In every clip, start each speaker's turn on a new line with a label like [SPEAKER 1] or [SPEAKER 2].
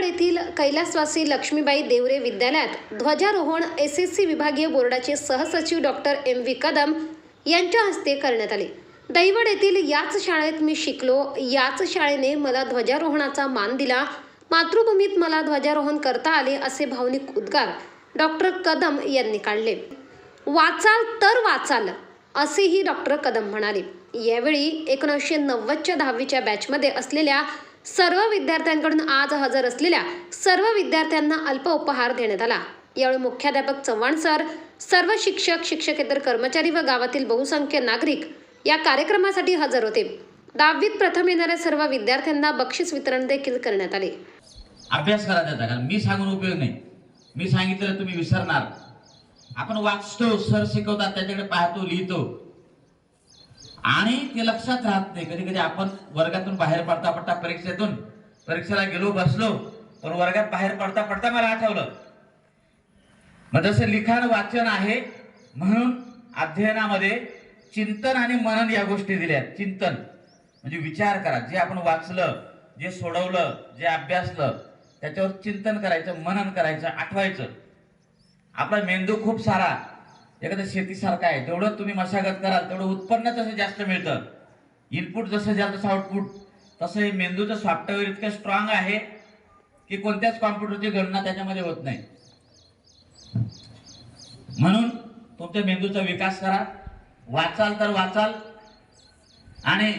[SPEAKER 1] तालुक्यातील येथील कैलासवासी लक्ष्मीबाई देवरे विद्यालयात ध्वजारोहण एस एस सी विभागीय बोर्डाचे सहसचिव डॉक्टर एम व्ही कदम यांच्या हस्ते करण्यात आले. दैवड येथील याच शाळेत मी शिकलो. याच शाळेने मला ध्वजारोहणाचा मान दिला. मातृभूमीत मला ध्वजारोहण करता आले असे भावनिक उद्गार डॉक्टर कदम यांनी काढले. वाचाल तर वाचाल असेही डॉक्टर कदम म्हणाले. यावेळी एकोणीसशे नव्वदच्या दहावीच्या बॅचमध्ये असलेल्या सर्व विद्यार्थ्यांकडून आज हजर असलेल्या सर्व विद्यार्थ्यांना अल्प उपहार देण्यात आला. यावेळी मुख्याध्यापक चव्हाण सर सर्व शिक्षक शिक्षकेतर कर्मचारी व गावातील बहुसंख्य नागरिक या कार्यक्रमासाठी हजर होते. दहावीत प्रथम येणाऱ्या सर्व विद्यार्थ्यांना बक्षीस वितरण देखील करण्यात आले.
[SPEAKER 2] अभ्यास करा त्याचा कारण मी सांगून उपयोग नाही. मी सांगितलं तुम्ही विसरणार. आपण वाचतो सर शिकवतात त्याच्याकडे पाहतो लिहितो. आणि ते लक्षात राहत नाही. कधी कधी आपण वर्गातून बाहेर पडता पडता परीक्षेतून परीक्षेला गेलो बसलो पण वर्गात बाहेर पडता पडता मला आठवलं. मग जसं लिखाण वाचन आहे म्हणून अध्ययनामध्ये चिंतन आणि मनन या गोष्टी दिल्या. आहेत. चिंतन. म्हणजे विचार करा. जे आपण वाचलं जे सोडवलं जे अभ्यासलं त्याच्यावर चिंतन करायचं मनन करायचं आठवायचं. आपला मेंदू खूप सारा एखाद्या शेतीसारखं आहे जेवढं तुम्ही मशागत कराल तेवढं उत्पन्न तसं जास्त मिळतं. इनपुट जसं जास्त तसं आउटपुट तसं हे मेंदूचं सॉफ्टवेअर इतकं स्ट्रॉंग आहे की कोणत्याच कॉम्प्युटरची गणना त्याच्यामध्ये होत नाही. म्हणून तुमच्या मेंदूचा विकास करा. वाचाल तर वाचाल. आणि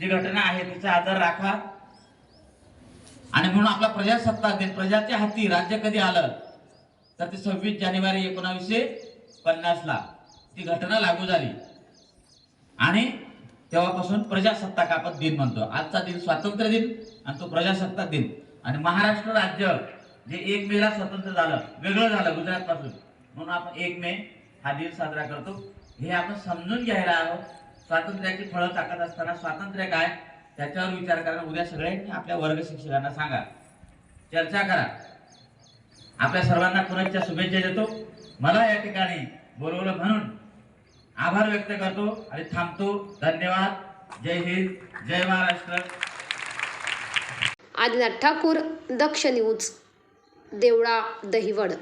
[SPEAKER 2] जी घटना आहे तिचा आदर राखा. आणि म्हणून आपला प्रजासत्ताक दिन प्रजाच्या हाती राज्य कधी आलं? तर ते सव्वीस जानेवारी एकोणावीसशे पन्नासला ती घटना लागू झाली. आणि तेव्हापासून प्रजासत्ताक आपण दिन म्हणतो. आजचा दिन स्वातंत्र्य दिन आणि तो प्रजासत्ताक दिन. आणि महाराष्ट्र राज्य जे एक मेला स्वतंत्र झालं वेगळं झालं गुजरात पासून म्हणून आपण एक मे हा दिन साजरा करतो. हे आपण समजून घ्यायला आहोत स्वातंत्र्याची फळं टाकत असताना स्वातंत्र्य काय? त्याच्यावर विचार करा उद्या सगळ्यांनी आपल्या वर्ग शिक्षकांना सांगा. चर्चा करा. आपल्या सर्वांना पुनश्च शुभेच्छा देतो. मला या ठिकाणी बोलवलं म्हणून आभार व्यक्त करतो आणि थांबतो. धन्यवाद. जय हिंद. जय महाराष्ट्र.
[SPEAKER 1] आदिनाथ ठाकूर दक्ष न्यूज देवळा दहिवड.